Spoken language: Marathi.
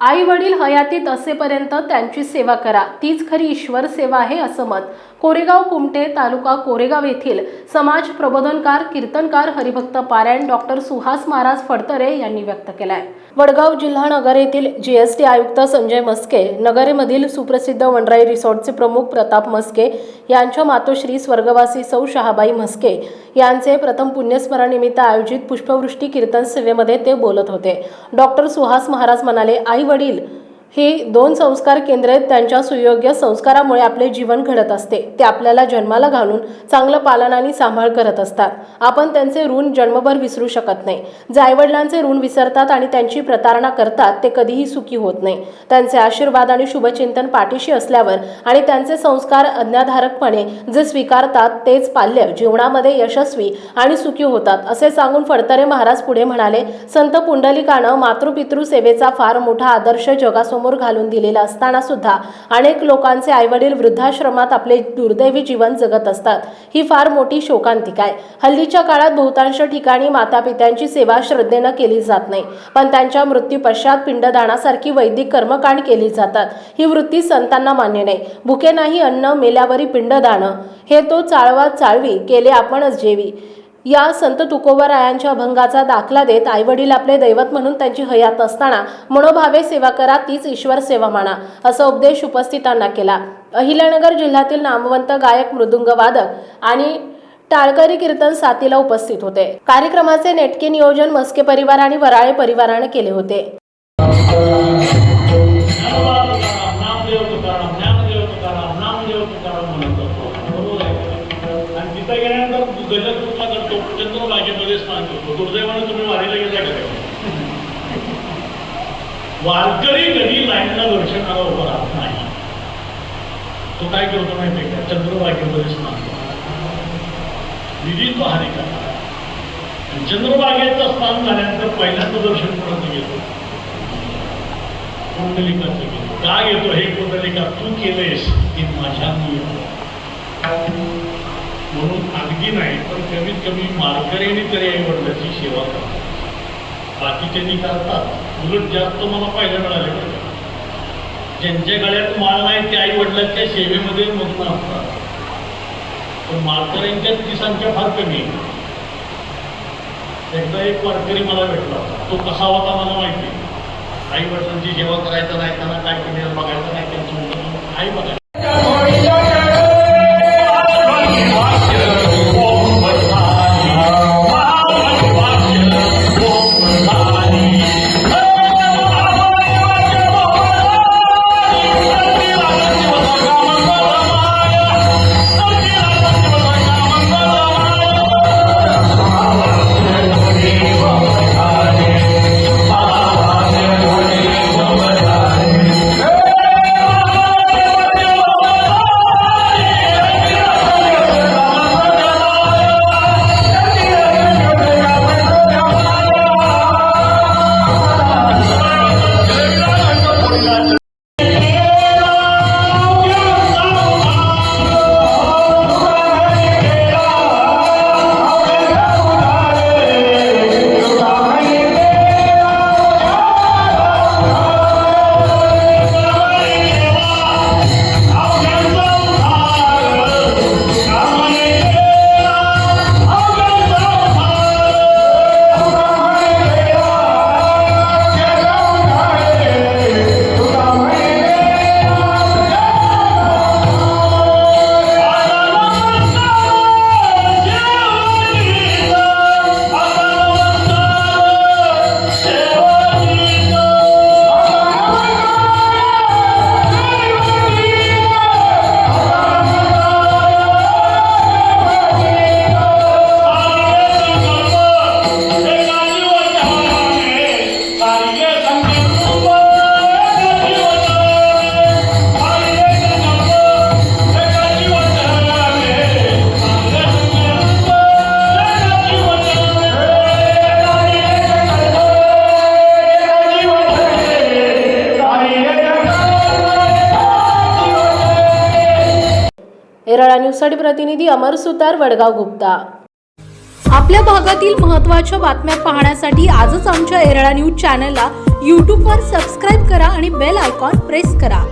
आई वडील हयातीत असेपर्यंत त्यांची सेवा करा. तीच खरी ईश्वर सेवा आहे असं मत. कोरेगाव कुमटे तालुका कोरेगाव येथील समाज प्रबोधनकार कीर्तनकार हरिभक्त पारायण डॉक्टर सुहास महाराज फडतरे यांनी व्यक्त केलाय. वडगाव जिल्हा नगर येथील जीएसटी आयुक्त संजय मस्के नगरेमधील सुप्रसिद्ध वनराई रिसॉर्टचे प्रमुख प्रताप मस्के यांच्या मातोश्री स्वर्गवासी सौ शहाबाई म्हस्के यांचे प्रथम पुण्यस्मरणानिमित्त आयोजित पुष्पवृष्टी कीर्तन सेवेमध्ये ते बोलत होते. डॉक्टर सुहास महाराज म्हणाले आई वडील ही दोन संस्कार केंद्रे आहेत. त्यांच्या सुयोग्य संस्कारामुळे आपले जीवन घडत असते. ते आपल्याला जन्माला घालून चांगलं पालन आणि सांभाळ करत असतात. आपण त्यांचे ऋण जन्मभर विसरू शकत नाही. जे आईवडिलांचे ऋण विसरतात आणि त्यांची प्रतारणा करतात ते कधीही सुखी होत नाही. त्यांचे आशीर्वाद आणि शुभचिंतन पाठीशी असल्यावर आणि त्यांचे संस्कार अज्ञाधारकपणे जे स्वीकारतात तेच पाल्य जीवनामध्ये यशस्वी आणि सुखी होतात असे सांगून फडतरे महाराज पुढे म्हणाले संत पुंडलिकानं मातृपितृ सेवेचा फार मोठा आदर्श जगासमोर घालून दिलेला असताना सुद्धा अनेक लोकांचे आईवडील वृद्धाश्रमात आपले दुर्दैवी जीवन जगत असतात. ही फार मोठी शोकांतिका आहे. हल्लीच्या काळात बहुतांश ठिकाणी मातापित्यांची सेवा श्रद्धेनं केली जात नाही. पण त्यांच्या मृत्यू पश्चात पिंडदानासारखी वैदिक कर्मकांड केली जातात. ही वृत्ती संतांना मान्य नाही. भुके नाही अन्न मेल्यावरी पिंडदान. हे तो चाळवा चाळवी केले आपणच जेवी. या संत तुकोबारायांच्या अभंगाचा दाखला देत आईवडील आपले दैवत म्हणून त्यांची हयात असताना मनोभावे सेवा करा तीच ईश्वर सेवा माना असा उपदेश उपस्थितांना केला. अहिल्यानगर जिल्ह्यातील नामवंत गायक मृदुंग वादक आणि टाळकरी कीर्तन साथीला उपस्थित होते. कार्यक्रमाचे नेटके नियोजन मस्के परिवार आणि वराळे परिवाराने केले होते. आणि तिथं गेल्यानंतर गजर स्नान करतो दुर्दैवाने तुम्ही वारीला गेला का वारकरी कधी लाईनला दर्शनाला उभा राहत नाही. तो काय करतो माहिती का? चंद्रभागेमध्ये स्नान करतो विधी तो हरी करणार चंद्रबागेचं स्नान झाल्यानंतर पहिल्यांदा दर्शन कोणाचं घेतो? कुंडलिकाचं घेतो. का घेतो? हे कुंडलिका तू केलेस की माझ्या मी येतो. म्हणून अगदी नाही पण कमीत कमी मारकरीने तरी आई वडिलांची सेवा करतात बाकीच्यांनी करतात उलट जास्त मला पाहिजे मिळाले बरं ज्यांच्या गळ्यात माळ नाही ते आई वडिलांच्या सेवेमध्ये मग्न असतात. पण मार्करांच्या ती संख्या फार कमी आहे. एकदा एक वारकरी मला भेटला. होता. तो कसा होता मला माहिती आई वडिलांची सेवा करायचं नाही त्यांना काय केलं बघायचं नाही त्यांचं आई बघायचं. एरळा न्यूजसाठी प्रतिनिधी अमर सुतार वडगाव गुप्ता. आपल्या भागातील महत्त्वाच्या बातम्या पाहण्यासाठी आजच आमच्या एरळा न्यूज चॅनलला यूट्यूबवर सबस्क्राईब करा आणि बेल आयकॉन प्रेस करा.